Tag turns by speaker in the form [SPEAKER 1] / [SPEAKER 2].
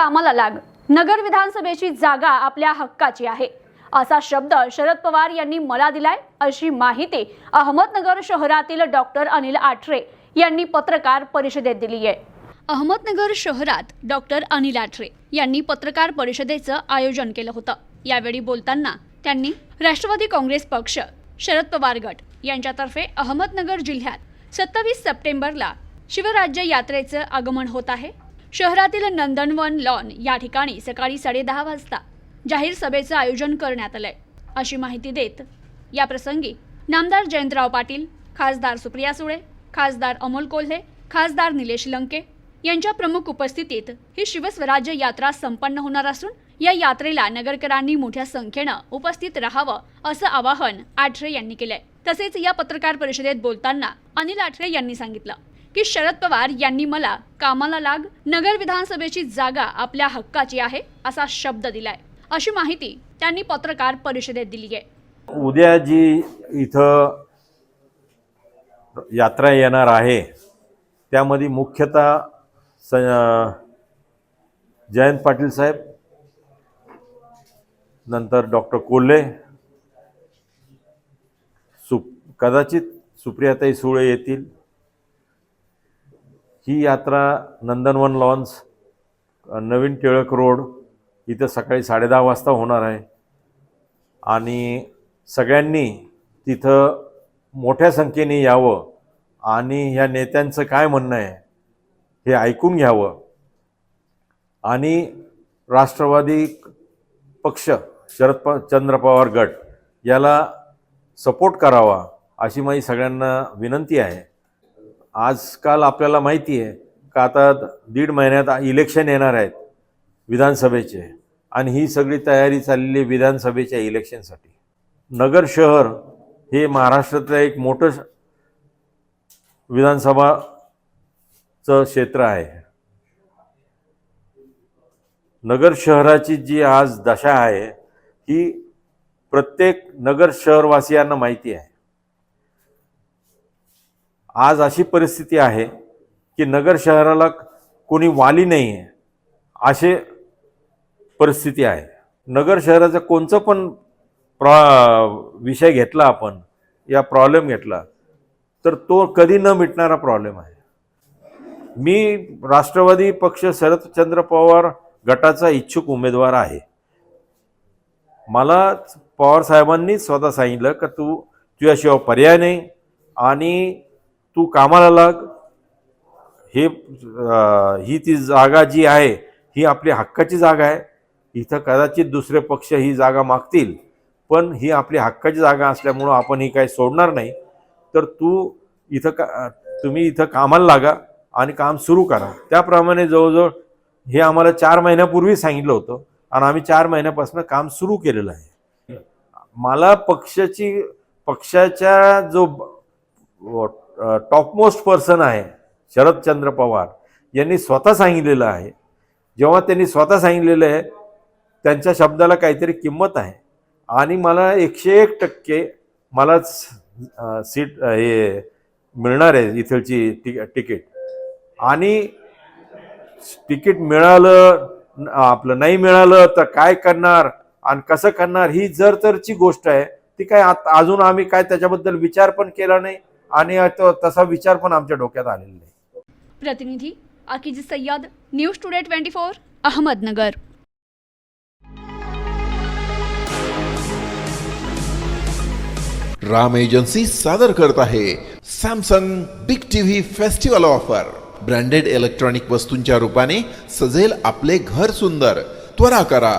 [SPEAKER 1] कामाला लाग. नगर विधानसभेची जागा आपल्या हक्काची आहे. असा शब्द शरद पवार यांनी मला दिलाय अशी माहिती अहमदनगर शहरातील डॉक्टर अनिल आठरे यांनी पत्रकार परिषदेत दिली आहे अहमदनगर शहरात डॉक्टर अनिल आठरे यांनी पत्रकार परिषदेचं आयोजन केलं होतं. यावेळी बोलताना त्यांनी राष्ट्रवादी काँग्रेस पक्ष शरद पवार गट यांच्यातर्फे अहमदनगर जिल्ह्यात सत्तावीस सप्टेंबरला शिवराज्य यात्रेचं आगमन होत आहे. शहरातील नंदनवन लॉन या ठिकाणी सकाळी साडेदहा वाजता जाहीर सभेचं आयोजन करण्यात आलंय. अशी माहिती देत या प्रसंगी नामदार जयंतराव पाटील खासदार सुप्रिया सुळे खासदार अमोल कोल्हे खासदार निलेश लंके यांच्या प्रमुख उपस्थितीत ही शिवस्वराज्य यात्रा संपन्न होणार असून या यात्रेला नगरकरांनी मोठ्या संख्येनं उपस्थित राहावं असं आवाहन आठरे यांनी केलंय. तसेच या पत्रकार परिषदेत बोलताना अनिल आठरे यांनी सांगितलं. की शरद पवार यांनी मला कामाला लाग नगर विधानसभेची जागा आपल्या हक्काची आहे असा शब्द दिलाय. अशी माहिती त्यांनी पत्रकार परिषदेत दिली आहे
[SPEAKER 2] उद्या जी इथं यात्रा येणार आहे. त्यामध्ये मुख्यतः स जयंत पाटील साहेब नंतर डॉक्टर कोल्हे सु कदाचित सुप्रियाताई सुळे येतील. ही यात्रा नंदनवन लॉन्स नवीन टिळक रोड इथं सकाळी साडेदहा वाजता होणार आहे. आणि सगळ्यांनी तिथं मोठ्या संख्येने यावं आणि ह्या नेत्यांचं काय म्हणणं आहे हे ऐकून घ्यावं. आणि राष्ट्रवादी पक्ष शरद प चंद्र पवार गट याला सपोर्ट करावा अशी माझी सगळ्यांना विनंती आहे. आजकाल आपल्याला माहिती आहे का आता दीड महिन्यात इलेक्शन येणार आहेत विधानसभेचे. आणि ही सगळी तयारी चाललेली आहे विधानसभेच्या इलेक्शनसाठी. नगर शहर हे महाराष्ट्रातलं एक मोठं विधानसभाचं क्षेत्र आहे. नगर शहराची जी आज दशा आहे ही प्रत्येक नगर शहरवासियांना माहिती आहे. आज अशी परिस्थिती आहे की नगर शहराला कोणी वाली नाही आहे असे परिस्थिती आहे. नगर शहराचं कोणचं पण प्रॉ विषय घेतला आपण या प्रॉब्लेम घेतला तर तो कधी न मिटणारा प्रॉब्लेम आहे. मी राष्ट्रवादी पक्ष शरदचंद्र पवार गटाचा इच्छुक उमेदवार आहे. मला पवार साहेबांनी स्वतः सांगितलं का तू तुझ्याशिवाय पर्याय नाही आणि तू कामाला लाग. हे ही ती जागा जी आहे ही आपली हक्काची जागा आहे. इथं कदाचित दुसरे पक्ष ही जागा मागतील पण ही आपली हक्काची जागा असल्यामुळं आपण ही काही सोडणार नाही. तर तू इथं का तुम्ही इथं कामाला लागा आणि काम सुरू करा. त्याप्रमाणे जवळजवळ हे आम्हाला चार महिन्यापूर्वी सांगितलं होतं आणि आम्ही चार महिन्यापासून काम सुरू केलेलं आहे. मला पक्षाची पक्षाच्या जो टॉपमोस्ट पर्सन आहे शरदचंद्र पवार. यांनी स्वतः सांगितलेलं आहे. जेव्हा त्यांनी स्वतः सांगितलेलं आहे त्यांच्या शब्दाला काहीतरी किंमत आहे. आणि मला एकशे एक टक्के मलाच सीट हे मिळणार आहे इथलची ति तिकीट. आणि तिकीट मिळालं आपलं नाही मिळालं तर काय करणार आणि कसं करणार ही जर तरची गोष्ट आहे ती काय आत- अजून आम्ही काय त्याच्याबद्दल विचार पण केला नाही. आणि तो तसा विचार पण आमच्या डोक्यात आलेला नाही.
[SPEAKER 1] प्रतिनिधी Akij Sayyad news today twenty four Ahmednagar.
[SPEAKER 3] Ram agency सादर करत आहे Samsung big TV festival offer. Branded electronic वस्तूंच्या रूपाने सजेल आपले घर सुंदर. त्वरा करा.